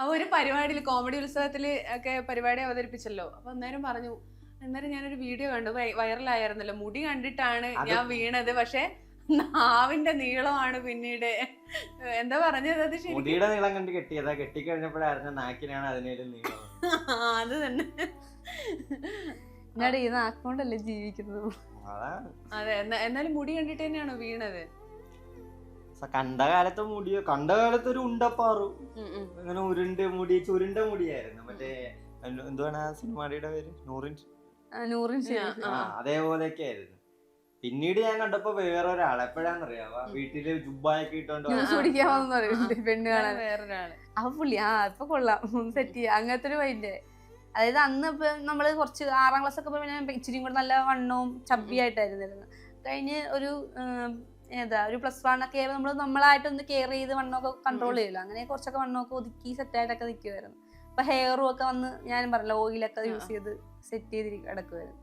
അപ്പൊ ഒരു പരിപാടിയിൽ കോമഡി ഉത്സവത്തിൽ ഒക്കെ പരിപാടി അവതരിപ്പിച്ചല്ലോ. അപ്പൊ അന്നേരം പറഞ്ഞു അന്നേരം ഞാനൊരു വീഡിയോ കണ്ടു വൈറലായിരുന്നല്ലോ. മുടി കണ്ടിട്ടാണ് ഞാൻ വീണത്. പക്ഷെ നാവിന്റെ നീളമാണ് പിന്നീട്. എന്താ പറഞ്ഞത് അത് മുടിയുടെ നീളം കണ്ട് കെട്ടിയതാ. കെട്ടിക്കഴിഞ്ഞപ്പോഴായിരുന്നു നാക്കിനാണ് അതിനേലും നീളം. അത് തന്നെ. ഞാൻ ഇത് നാക്കൊണ്ടല്ലേ ജീവിക്കുന്നത്? അതെ എന്നാ- എന്നാലും മുടി കണ്ടിട്ട് തന്നെയാണോ വീണത്? കണ്ട കാലത്ത് മുടി കണ്ട കാലത്ത് ഒരു ഉണ്ടപ്പാറു. അങ്ങനെ ഉരുണ്ട് മുടി ചുരുണ്ട മുടിയായിരുന്നു. മറ്റേ എന്ത് എന്തുവാണ് ആ സിനിമയുടെ പേര്? നൂറിൻ ആ, ആ. ആ. അതേപോലെയൊക്കെ ആയിരുന്നു പിന്നീട് ഞാൻ കണ്ടപ്പോ വേറെ ഒരാൾ എപ്പോഴാന്നറിയാവോ വീട്ടിൽ ജുബായൊക്കെ ഇട്ടോണ്ട് ആ, പെണ്ണ് കാണാൻ. വേറൊരാൾ. അപ്പൊ പുള്ളി ആ ഇപ്പൊ കൊള്ളാം. സെറ്റ് ചെയ്യാം. അങ്ങനത്തെ ഒരു വൈൻഡ് അതായത് അന്ന് ഇപ്പൊ നമ്മൾ കുറച്ച് ആറാം ക്ലാസ് ഒക്കെ പോയി ഇച്ചിരി കൂടെ നല്ല വണ്ണവും ചബ്ബിയായിട്ടായിരുന്നു കഴിഞ്ഞ് ഒരു ഏതാ ഒരു പ്ലസ് വൺ ഒക്കെ ആയപ്പോൾ നമ്മൾ നമ്മളായിട്ടൊന്ന് കെയർ ചെയ്ത് വണ്ണമൊക്കെ കൺട്രോൾ ചെയ്യില്ല അങ്ങനെ കുറച്ചൊക്കെ വണ്ണമൊക്കെ ഒതുക്കി സെറ്റ് ആയിട്ടൊക്കെ നിൽക്കുമായിരുന്നു അപ്പൊ ഹെയറും ഒക്കെ വന്ന് ഞാനും പറഞ്ഞില്ല ഓയിലൊക്കെ യൂസ് ചെയ്ത് സെറ്റ് ചെയ്തിരിക്കും കിടക്കുമായിരുന്നു